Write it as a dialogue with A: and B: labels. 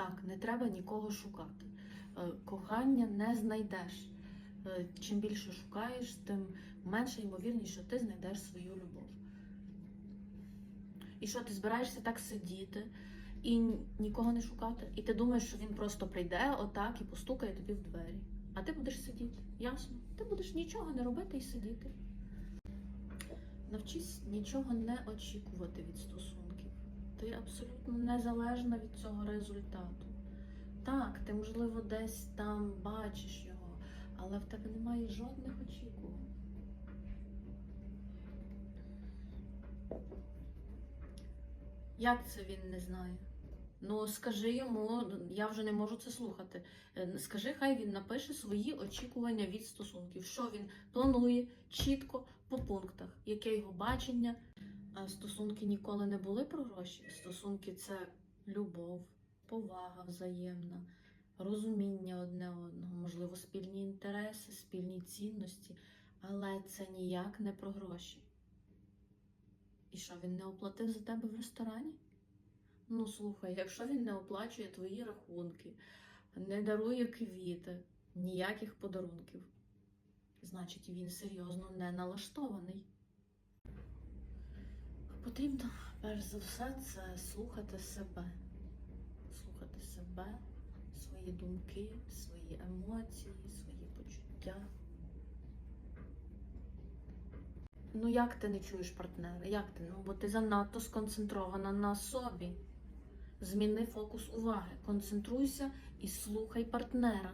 A: Так, не треба нікого шукати. Е, Кохання не знайдеш. Е, Чим більше шукаєш, тим менше ймовірність, що ти знайдеш свою любов. І що ти збираєшся так сидіти і нікого не шукати? І ти думаєш, що він просто прийде отак і постукає тобі в двері. А ти будеш сидіти, ясно? Ти будеш нічого не робити і сидіти. Навчись нічого не очікувати від стосунків. Абсолютно незалежна від цього результату. Так, ти, можливо, десь там бачиш його, але в тебе немає жодних очікувань. Як це він не знає? Ну, скажи йому, я вже не можу це слухати. Е, Скажи, хай він напише свої очікування від стосунків, що він планує чітко по пунктах, яке його бачення. А стосунки ніколи не були про гроші. Стосунки це любов, повага взаємна, розуміння одне одного, можливо, спільні інтереси, спільні цінності, але це ніяк не про гроші. І що він не оплатив за тебе в ресторані? Ну, слухай, якщо він не оплачує твої рахунки, не дарує квіти, ніяких подарунків, значить він серйозно не налаштований. Потрібно, перш за все, це слухати себе. Слухати себе, свої думки, свої емоції, свої почуття. Ну, як ти не чуєш партнера? Як ти? Ну, бо ти занадто сконцентрована на собі. Зміни фокус уваги, концентруйся і слухай партнера.